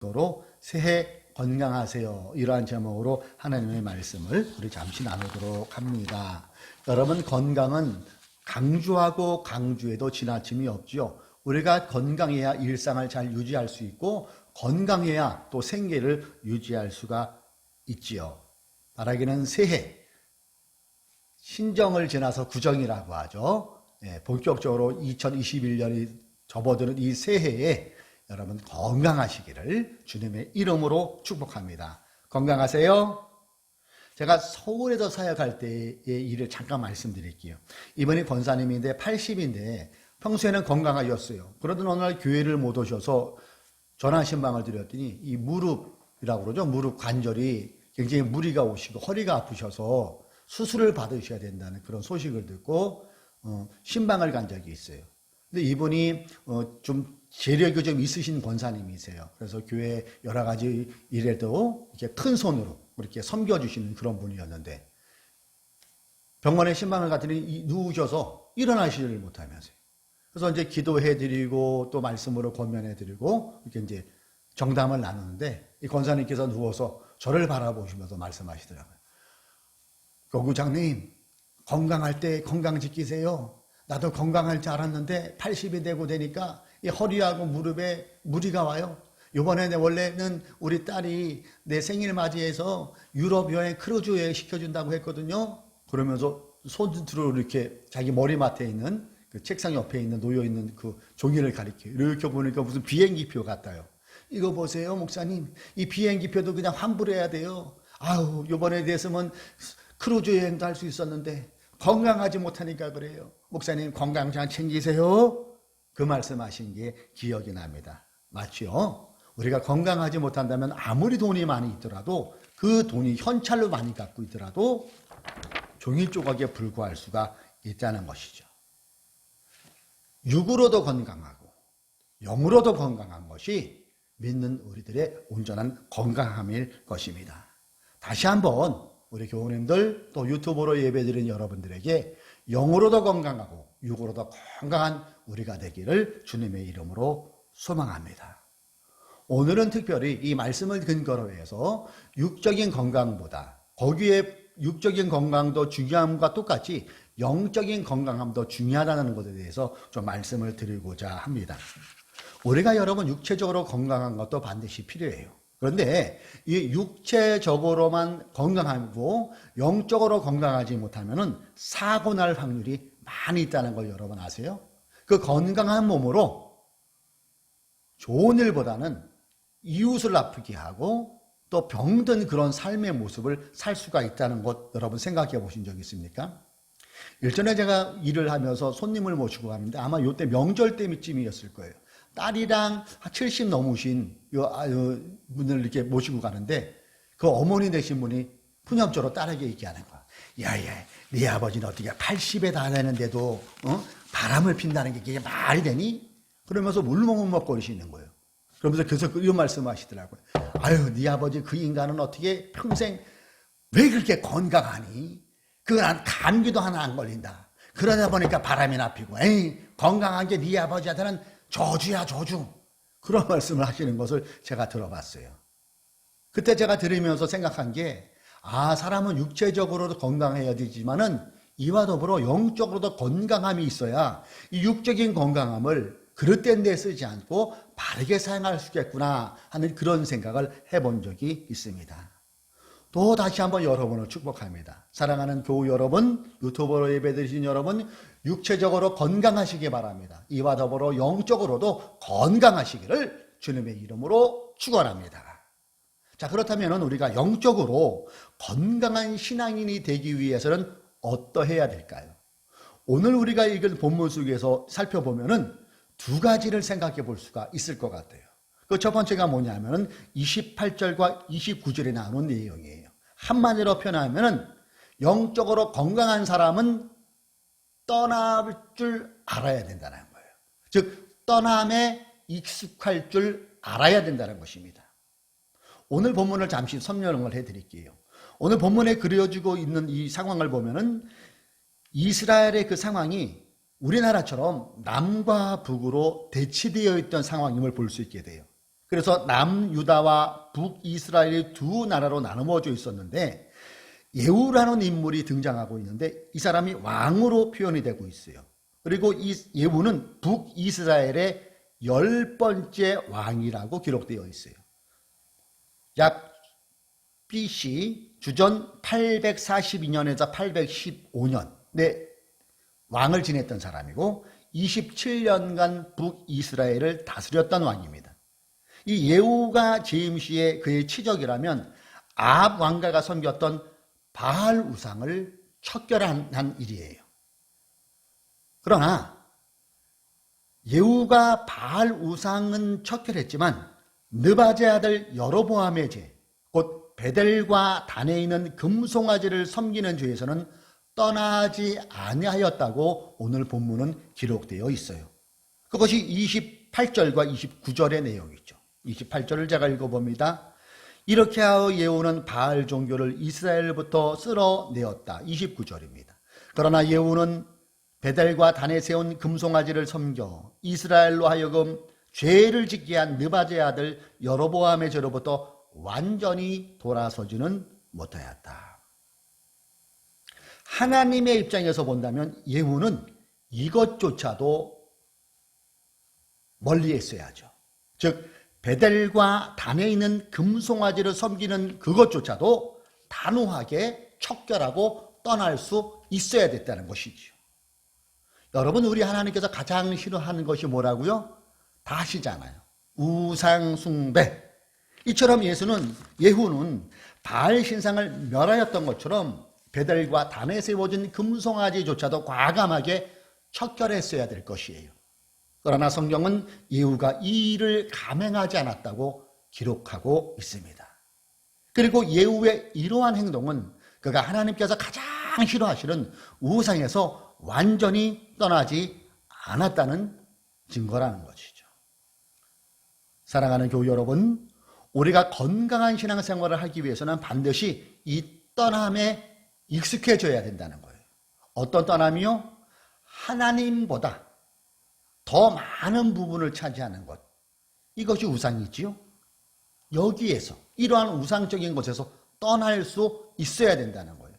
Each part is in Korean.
도로 새해 건강하세요. 이러한 제목으로 하나님의 말씀을 우리 잠시 나누도록 합니다. 여러분 건강은 강조하고 강조해도 지나침이 없죠. 우리가 건강해야 일상을 잘 유지할 수 있고 건강해야 또 생계를 유지할 수가 있지요. 말하기는 새해 신정을 지나서 구정이라고 하죠. 예, 본격적으로 2021년이 접어드는 이 새해에 여러분 건강하시기를 주님의 이름으로 축복합니다. 건강하세요. 제가 서울에서 사역할 때의 일을 잠깐 말씀드릴게요. 이번이 권사님인데 80인데 평소에는 건강하셨어요. 그러던 어느 날 교회를 못 오셔서 전화 신방을 드렸더니 이 무릎이라고 그러죠. 무릎 관절이 굉장히 무리가 오시고 허리가 아프셔서 수술을 받으셔야 된다는 그런 소식을 듣고 어, 신방을 간 적이 있어요. 근데 이분이 어, 좀 재력이 좀 있으신 권사님이세요. 그래서 교회 여러 가지 일에도 이렇게 큰 손으로 이렇게 섬겨주시는 그런 분이었는데 병원에 신방을 갔더니 이- 누우셔서 일어나시지를 못하면서요. 그래서 이제 기도해드리고 또 말씀으로 권면해드리고 이렇게 이제 정담을 나누는데 이 권사님께서 누워서 저를 바라보시면서 말씀하시더라고요. 교구장님 건강할 때 건강 지키세요. 나도 건강할 줄 알았는데 80이 되고 되니까 이 허리하고 무릎에 무리가 와요. 요번에 내 원래는 우리 딸이 내 생일 맞이해서 유럽 여행 크루즈 여행 시켜준다고 했거든요. 그러면서 손으로 이렇게 자기 머리맡에 있는 그 책상 옆에 있는 놓여 있는 그 종이를 가리켜 이렇게 보니까 무슨 비행기표 같아요. 이거 보세요, 목사님. 이 비행기표도 그냥 환불해야 돼요. 아우, 요번에 됐으면 크루즈 여행도 할 수 있었는데 건강하지 못하니까 그래요. 목사님 건강 잘 챙기세요. 그 말씀하신 게 기억이 납니다. 맞죠? 우리가 건강하지 못한다면 아무리 돈이 많이 있더라도 그 돈이 현찰로 많이 갖고 있더라도 종이 조각에 불과할 수가 있다는 것이죠. 육으로도 건강하고 영으로도 건강한 것이 믿는 우리들의 온전한 건강함일 것입니다. 다시 한번 우리 교우님들 또 유튜브로 예배드린 여러분들에게 영으로도 건강하고 육으로도 건강한 우리가 되기를 주님의 이름으로 소망합니다. 오늘은 특별히 이 말씀을 근거로 해서 육적인 건강보다 거기에 육적인 건강도 중요함과 똑같이 영적인 건강함도 중요하다는 것에 대해서 좀 말씀을 드리고자 합니다. 우리가 여러분 육체적으로 건강한 것도 반드시 필요해요. 그런데 이 육체적으로만 건강하고 영적으로 건강하지 못하면은 사고 날 확률이 많이 있다는 걸 여러분 아세요? 그 건강한 몸으로 좋은 일보다는 이웃을 아프게 하고 또 병든 그런 삶의 모습을 살 수가 있다는 것 여러분 생각해 보신 적 있습니까? 일전에 제가 일을 하면서 손님을 모시고 갔는데 아마 요때 명절 때쯤이었을 거예요. 딸이랑 70 넘으신 요, 아, 요 분을 이렇게 모시고 가는데 그 어머니 되신 분이 푸념조로 딸에게 얘기하는 거야. 야야, 네 아버지는 어떻게 80에 다 되는데도 어? 바람을 핀다는 게 이게 말이 되니? 그러면서 울먹울먹거리시는 거예요. 그러면서 계속 이런 말씀하시더라고요. 아유, 네 아버지 그 인간은 어떻게 평생 왜 그렇게 건강하니? 그안 감기도 하나 안 걸린다. 그러다 보니까 바람이나 피고, 에이, 건강한 게 네 아버지한테는 저주야, 저주. 그런 말씀을 하시는 것을 제가 들어봤어요. 그때 제가 들으면서 생각한 게, 아, 사람은 육체적으로도 건강해야 되지만은 이와 더불어 영적으로도 건강함이 있어야 이 육적인 건강함을 그릇된 데 쓰지 않고 바르게 사용할 수 있겠구나 하는 그런 생각을 해본 적이 있습니다. 또 다시 한번 여러분을 축복합니다. 사랑하는 교우 여러분, 유튜버로 예배드리신 여러분, 육체적으로 건강하시기 바랍니다. 이와 더불어 영적으로도 건강하시기를 주님의 이름으로 축원합니다. 자, 그렇다면 우리가 영적으로 건강한 신앙인이 되기 위해서는 어떠해야 될까요? 오늘 우리가 읽은 본문 속에서 살펴보면은 두 가지를 생각해 볼 수가 있을 것 같아요. 그 첫 번째가 뭐냐면은 28절과 29절에 나오는 내용이에요. 한마디로 표현하면은 영적으로 건강한 사람은 떠날 줄 알아야 된다는 거예요. 즉, 떠남에 익숙할 줄 알아야 된다는 것입니다. 오늘 본문을 잠시 설명을 해 드릴게요. 오늘 본문에 그려지고 있는 이 상황을 보면은 이스라엘의 그 상황이 우리나라처럼 남과 북으로 대치되어 있던 상황임을 볼 수 있게 돼요. 그래서 남유다와 북이스라엘이 두 나라로 나누어져 있었는데 예후라는 인물이 등장하고 있는데 이 사람이 왕으로 표현이 되고 있어요. 그리고 이 예후는 북이스라엘의 열 번째 왕이라고 기록되어 있어요. 약 BC 주전 842년에서 815년 내 왕을 지냈던 사람이고 27년간 북이스라엘을 다스렸던 왕입니다. 이 예후가 제임시의 그의 치적이라면 아합 왕가가 섬겼던 바알 우상을 척결한 일이에요. 그러나 예후가 바알 우상은 척결했지만 느바제 아들 여로보암의 죄, 곧 베델과 단에 있는 금송아지를 섬기는 죄에서는 떠나지 아니하였다고 오늘 본문은 기록되어 있어요. 그것이 28절과 29절의 내용이죠. 28절을 제가 읽어봅니다. 이렇게 하여 예후는 바알 종교를 이스라엘부터 쓸어내었다. 29절입니다. 그러나 예후는 베델과 단에 세운 금송아지를 섬겨 이스라엘로 하여금 죄를 짓게 한 느바제 아들 여로보암의 죄로부터 완전히 돌아서지는 못하였다. 하나님의 입장에서 본다면 예후는 이것조차도 멀리 했어야죠. 즉 베델과 단에 있는 금송아지를 섬기는 그것조차도 단호하게 척결하고 떠날 수 있어야 됐다는 것이지요. 여러분 우리 하나님께서 가장 싫어하는 것이 뭐라고요? 다 아시잖아요. 우상숭배. 이처럼 예수는 예후는 바알 신상을 멸하였던 것처럼 베델과 단에 세워진 금송아지조차도 과감하게 척결했어야 될 것이에요. 그러나 성경은 예후가 이 일을 감행하지 않았다고 기록하고 있습니다. 그리고 예후의 이러한 행동은 그가 하나님께서 가장 싫어하시는 우상에서 완전히 떠나지 않았다는 증거라는 것이죠. 사랑하는 교우 여러분, 우리가 건강한 신앙생활을 하기 위해서는 반드시 이 떠남에 익숙해져야 된다는 거예요. 어떤 떠남이요? 하나님보다 더 많은 부분을 차지하는 것. 이것이 우상이지요. 여기에서 이러한 우상적인 것에서 떠날 수 있어야 된다는 거예요.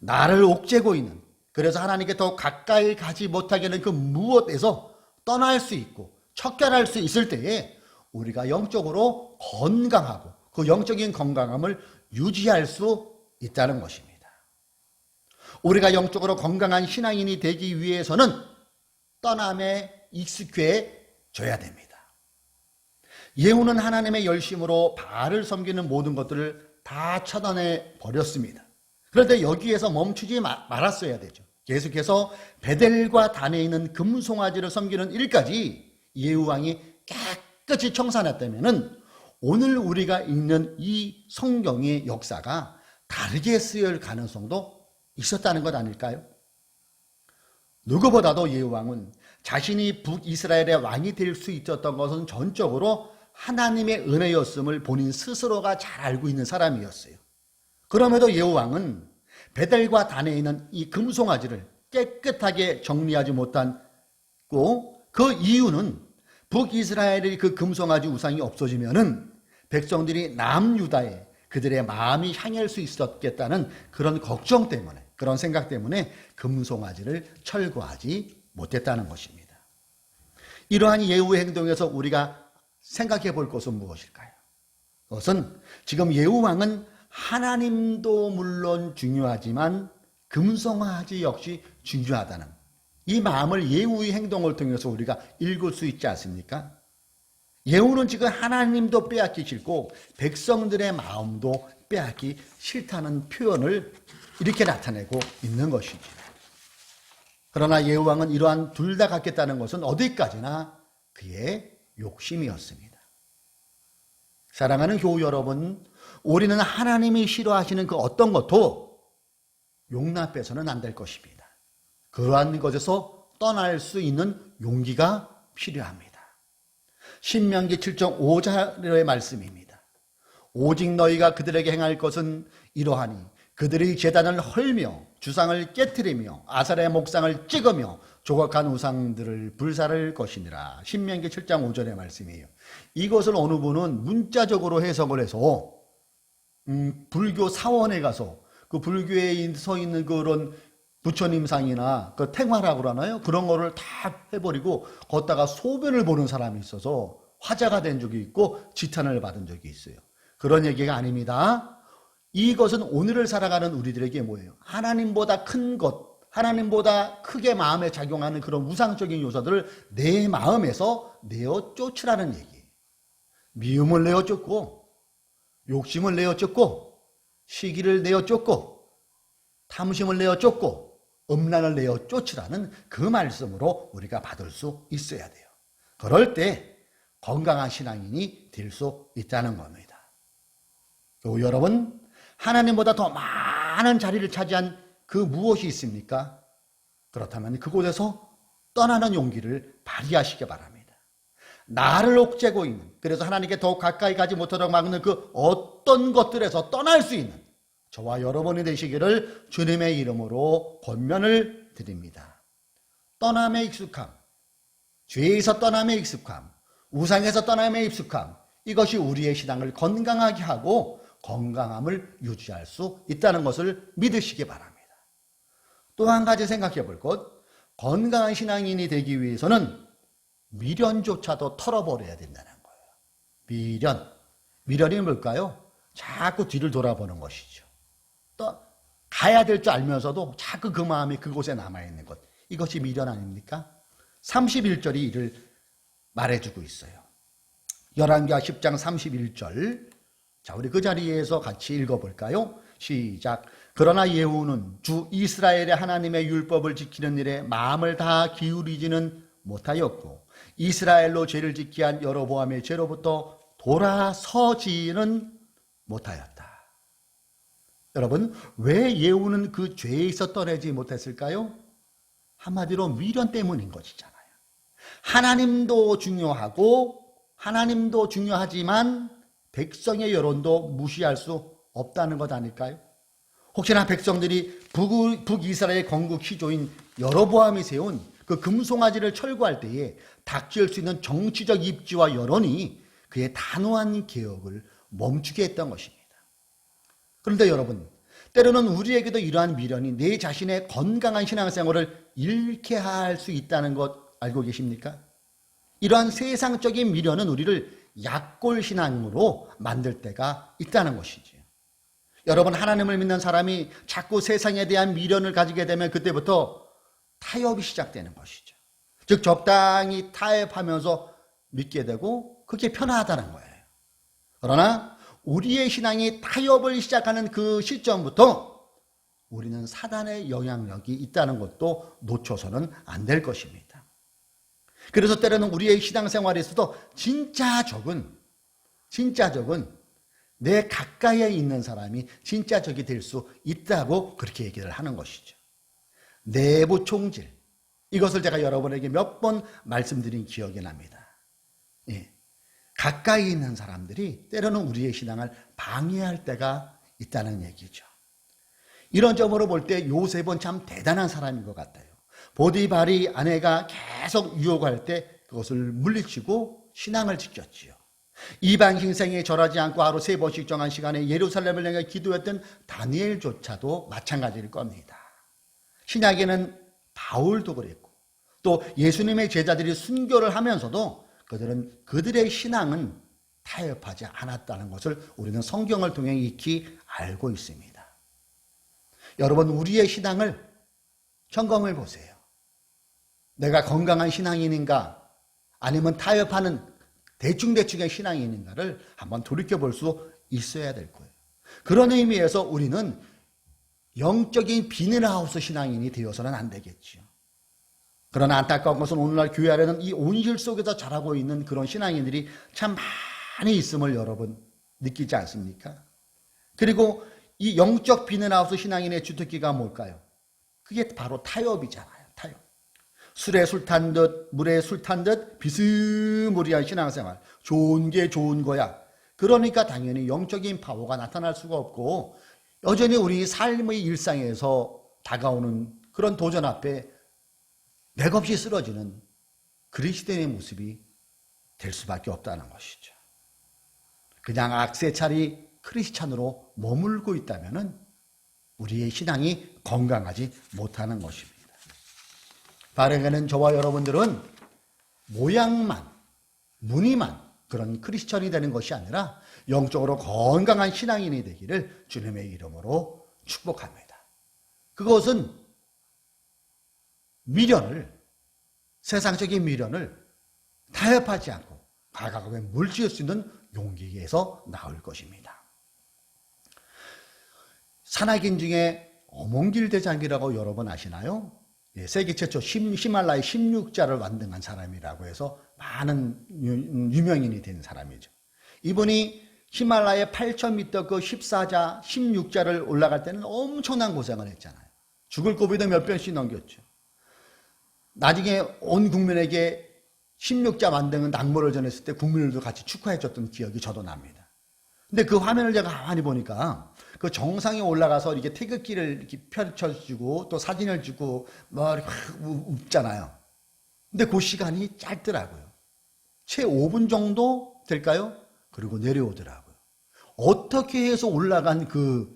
나를 옥죄고 있는 그래서 하나님께 더 가까이 가지 못하게 하는 그 무엇에서 떠날 수 있고 척결할 수 있을 때에 우리가 영적으로 건강하고 그 영적인 건강함을 유지할 수 있다는 것입니다. 우리가 영적으로 건강한 신앙인이 되기 위해서는 떠남에 익숙해져야 됩니다. 예후는 하나님의 열심으로 바알을 섬기는 모든 것들을 다 차단해 버렸습니다. 그런데 여기에서 멈추지 말았어야 되죠. 계속해서 베델과 단에 있는 금송아지를 섬기는 일까지 예후 왕이 깨끗 이 청산했다면은 오늘 우리가 읽는 이 성경의 역사가 다르게 쓰일 가능성도 있었다는 것 아닐까요? 누구보다도 예후 왕은 자신이 북이스라엘의 왕이 될 수 있었던 것은 전적으로 하나님의 은혜였음을 본인 스스로가 잘 알고 있는 사람이었어요. 그럼에도 예후 왕은 베델과 단에 있는 이 금송아지를 깨끗하게 정리하지 못했고 그 이유는 북이스라엘의 그 금송아지 우상이 없어지면은 백성들이 남유다에 그들의 마음이 향할 수 있었겠다는 그런 걱정 때문에 그런 생각 때문에 금송아지를 철거하지 못했다는 것입니다. 이러한 예후의 행동에서 우리가 생각해 볼 것은 무엇일까요? 그것은 지금 예후 왕은 하나님도 물론 중요하지만 금송아지 역시 중요하다는 이 마음을 예후의 행동을 통해서 우리가 읽을 수 있지 않습니까? 예후는 지금 하나님도 빼앗기 싫고 백성들의 마음도 빼앗기 싫다는 표현을 이렇게 나타내고 있는 것이지. 그러나 예후 왕은 이러한 둘 다 갖겠다는 것은 어디까지나 그의 욕심이었습니다. 사랑하는 교우 여러분, 우리는 하나님이 싫어하시는 그 어떤 것도 용납해서는 안 될 것입니다. 그러한 것에서 떠날 수 있는 용기가 필요합니다. 신명기 7장 5절의 말씀입니다. 오직 너희가 그들에게 행할 것은 이러하니 그들의 재단을 헐며 주상을 깨뜨리며 아사의 목상을 찍으며 조각한 우상들을 불사를 것이니라. 신명기 7장 5절의 말씀이에요. 이것을 어느 분은 문자적으로 해석을 해서 음, 불교 사원에 가서 그 불교에 서 있는 그런 부처님상이나 그 탱화라고 그러나요? 그런 거를 다 해버리고 걷다가 소변을 보는 사람이 있어서 화자가 된 적이 있고 지탄을 받은 적이 있어요. 그런 얘기가 아닙니다. 이것은 오늘을 살아가는 우리들에게 뭐예요? 하나님보다 큰 것, 하나님보다 크게 마음에 작용하는 그런 우상적인 요소들을 내 마음에서 내어 쫓으라는 얘기. 미움을 내어 쫓고, 욕심을 내어 쫓고, 시기를 내어 쫓고, 탐심을 내어 쫓고, 음란을 내어 쫓으라는 그 말씀으로 우리가 받을 수 있어야 돼요. 그럴 때 건강한 신앙인이 될 수 있다는 겁니다. 또 여러분, 하나님보다 더 많은 자리를 차지한 그 무엇이 있습니까? 그렇다면 그곳에서 떠나는 용기를 발휘하시기 바랍니다. 나를 옥죄고 있는, 그래서 하나님께 더욱 가까이 가지 못하도록 막는 그 어떤 것들에서 떠날 수 있는 저와 여러분이 되시기를 주님의 이름으로 권면을 드립니다. 떠남에 익숙함, 죄에서 떠남에 익숙함, 우상에서 떠남에 익숙함, 이것이 우리의 신앙을 건강하게 하고 건강함을 유지할 수 있다는 것을 믿으시기 바랍니다. 또 한 가지 생각해 볼 것, 건강한 신앙인이 되기 위해서는 미련조차도 털어버려야 된다는 거예요. 미련. 미련이 뭘까요? 자꾸 뒤를 돌아보는 것이죠. 또 가야 될 줄 알면서도 자꾸 그 마음이 그곳에 남아있는 것. 이것이 미련 아닙니까? 31절이 이를 말해주고 있어요. 열왕기하 10장 31절. 자, 우리 그 자리에서 같이 읽어볼까요? 시작. 그러나 예후는 주 이스라엘의 하나님의 율법을 지키는 일에 마음을 다 기울이지는 못하였고 이스라엘로 죄를 지키 한 여로보암의 죄로부터 돌아서지는 못하였다. 여러분, 왜 예후는 그 죄에서 떠내지 못했을까요? 한마디로 미련 때문인 것이잖아요. 하나님도 중요하고 하나님도 중요하지만 백성의 여론도 무시할 수 없다는 것 아닐까요? 혹시나 백성들이 북, 북이스라엘 건국 시조인 여로보암이 세운 그 금송아지를 철거할 때에 닥칠 수 있는 정치적 입지와 여론이 그의 단호한 개혁을 멈추게 했던 것입니다. 그런데 여러분, 때로는 우리에게도 이러한 미련이 내 자신의 건강한 신앙생활을 잃게 할 수 있다는 것 알고 계십니까? 이러한 세상적인 미련은 우리를 약골 신앙으로 만들 때가 있다는 것이지. 여러분 하나님을 믿는 사람이 자꾸 세상에 대한 미련을 가지게 되면 그때부터 타협이 시작되는 것이죠. 즉 적당히 타협하면서 믿게 되고 그게 편하다는 거예요. 그러나 우리의 신앙이 타협을 시작하는 그 시점부터 우리는 사단의 영향력이 있다는 것도 놓쳐서는 안 될 것입니다. 그래서 때로는 우리의 신앙생활에서도 진짜 적은, 진짜 적은 내 가까이에 있는 사람이 진짜 적이 될 수 있다고 그렇게 얘기를 하는 것이죠. 내부 총질. 이것을 제가 여러분에게 몇 번 말씀드린 기억이 납니다. 예. 가까이 있는 사람들이 때로는 우리의 신앙을 방해할 때가 있다는 얘기죠. 이런 점으로 볼 때 요셉은 참 대단한 사람인 것 같아요. 보디발이 아내가 계속 유혹할 때 그것을 물리치고 신앙을 지켰지요. 이방 흰생에 절하지 않고 하루 세 번씩 정한 시간에 예루살렘을 향해 기도했던 다니엘조차도 마찬가지일 겁니다. 신약에는 바울도 그랬고 또 예수님의 제자들이 순교를 하면서도 그들은 그들의 신앙은 타협하지 않았다는 것을 우리는 성경을 통해 익히 알고 있습니다. 여러분 우리의 신앙을 점검해 보세요. 내가 건강한 신앙인인가 아니면 타협하는 대충대충의 신앙인인가를 한번 돌이켜 볼 수 있어야 될 거예요. 그런 의미에서 우리는 영적인 비닐하우스 신앙인이 되어서는 안 되겠지요. 그러나 안타까운 것은 오늘날 교회 안에는 이 온실 속에서 자라고 있는 그런 신앙인들이 참 많이 있음을 여러분 느끼지 않습니까? 그리고 이 영적 비닐하우스 신앙인의 주특기가 뭘까요? 그게 바로 타협이잖아요. 타협. 술에 술 탄 듯, 물에 술 탄 듯 비스무리한 신앙생활. 좋은 게 좋은 거야. 그러니까 당연히 영적인 파워가 나타날 수가 없고 여전히 우리 삶의 일상에서 다가오는 그런 도전 앞에 맥없이 쓰러지는 그리스도인의 모습이 될 수밖에 없다는 것이죠. 그냥 악세차리 크리스찬으로 머물고 있다면 우리의 신앙이 건강하지 못하는 것입니다. 바르게는 저와 여러분들은 모양만, 무늬만 그런 크리스천이 되는 것이 아니라 영적으로 건강한 신앙인이 되기를 주님의 이름으로 축복합니다. 그것은 미련을, 세상적인 미련을 타협하지 않고 과감하게 물지을 수 있는 용기에서 나올 것입니다. 산악인 중에 어몽길 대장이라고 여러분 아시나요? 예, 세계 최초 심, 히말라야 16자를 완등한 사람이라고 해서 많은 유, 유명인이 된 사람이죠. 이분이 히말라야 8,000m 그 14자, 16자를 올라갈 때는 엄청난 고생을 했잖아요. 죽을 고비도 몇 번씩 넘겼죠. 나중에 온 국민에게 16자 만등은 낙모를 전했을 때 국민들도 같이 축하해 줬던 기억이 저도 납니다. 근데 그 화면을 제가 가만히 보니까 그 정상에 올라가서 이렇게 태극기를 이렇게 펼쳐주고 또 사진을 뭐 이렇게 확 우- 웃잖아요. 근데 그 시간이 짧더라고요. 채 5분 정도 될까요? 그리고 내려오더라고요. 어떻게 해서 올라간 그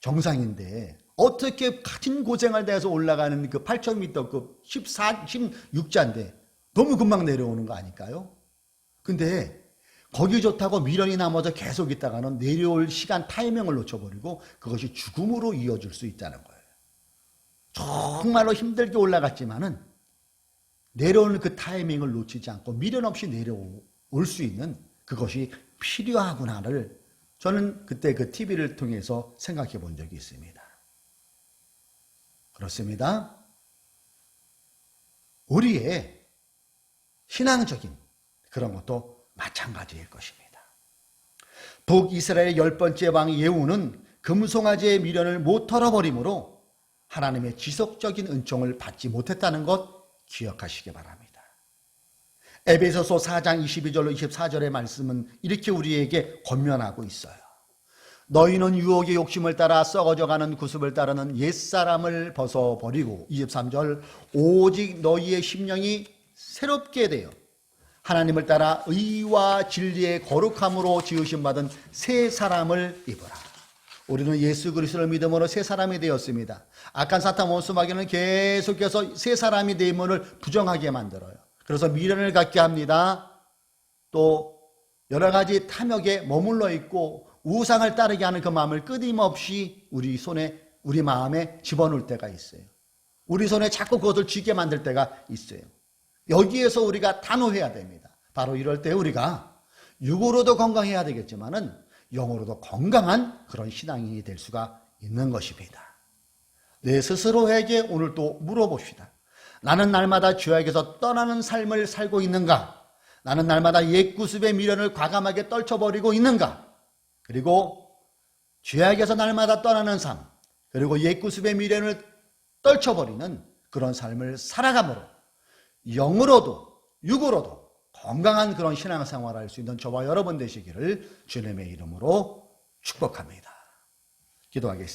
정상인데 어떻게 같은 고생을 대해서 올라가는 그 8,000m 그 14, 16자인데 너무 금방 내려오는 거 아닐까요? 근데 거기 좋다고 미련이 남아서 계속 있다가는 내려올 시간 타이밍을 놓쳐버리고 그것이 죽음으로 이어질 수 있다는 거예요. 정말로 힘들게 올라갔지만은 내려오는 그 타이밍을 놓치지 않고 미련 없이 내려올 수 있는 그것이 필요하구나를 저는 그때 그 TV를 통해서 생각해 본 적이 있습니다. 그렇습니다. 우리의 신앙적인 그런 것도 마찬가지일 것입니다. 북이스라엘의 열 번째 왕 예후는 금송아지의 미련을 못 털어버림으로 하나님의 지속적인 은총을 받지 못했다는 것 기억하시기 바랍니다. 에베소서 4장 22절로 24절의 말씀은 이렇게 우리에게 권면하고 있어요. 너희는 유혹의 욕심을 따라 썩어져가는 구습을 따르는 옛사람을 벗어버리고 23절 오직 너희의 심령이 새롭게 되어 하나님을 따라 의와 진리의 거룩함으로 지으심 받은 새 사람을 입어라. 우리는 예수 그리스도를 믿음으로 새 사람이 되었습니다. 악한 사탄 원수 마귀는 계속해서 새 사람이 되임을 부정하게 만들어요. 그래서 미련을 갖게 합니다. 또 여러 가지 탐욕에 머물러 있고 우상을 따르게 하는 그 마음을 끊임없이 우리 손에 우리 마음에 집어넣을 때가 있어요. 우리 손에 자꾸 그것을 쥐게 만들 때가 있어요. 여기에서 우리가 단호해야 됩니다. 바로 이럴 때 우리가 육으로도 건강해야 되겠지만은 영으로도 건강한 그런 신앙인이 될 수가 있는 것입니다. 내 스스로에게 오늘 또 물어봅시다. 나는 날마다 죄악에서 떠나는 삶을 살고 있는가? 나는 날마다 옛 구습의 미련을 과감하게 떨쳐버리고 있는가? 그리고 죄악에서 날마다 떠나는 삶, 그리고 옛 구습의 미련을 떨쳐버리는 그런 삶을 살아감으로 영으로도 육으로도 건강한 그런 신앙생활을 할 수 있는 저와 여러분 되시기를 주님의 이름으로 축복합니다. 기도하겠습니다.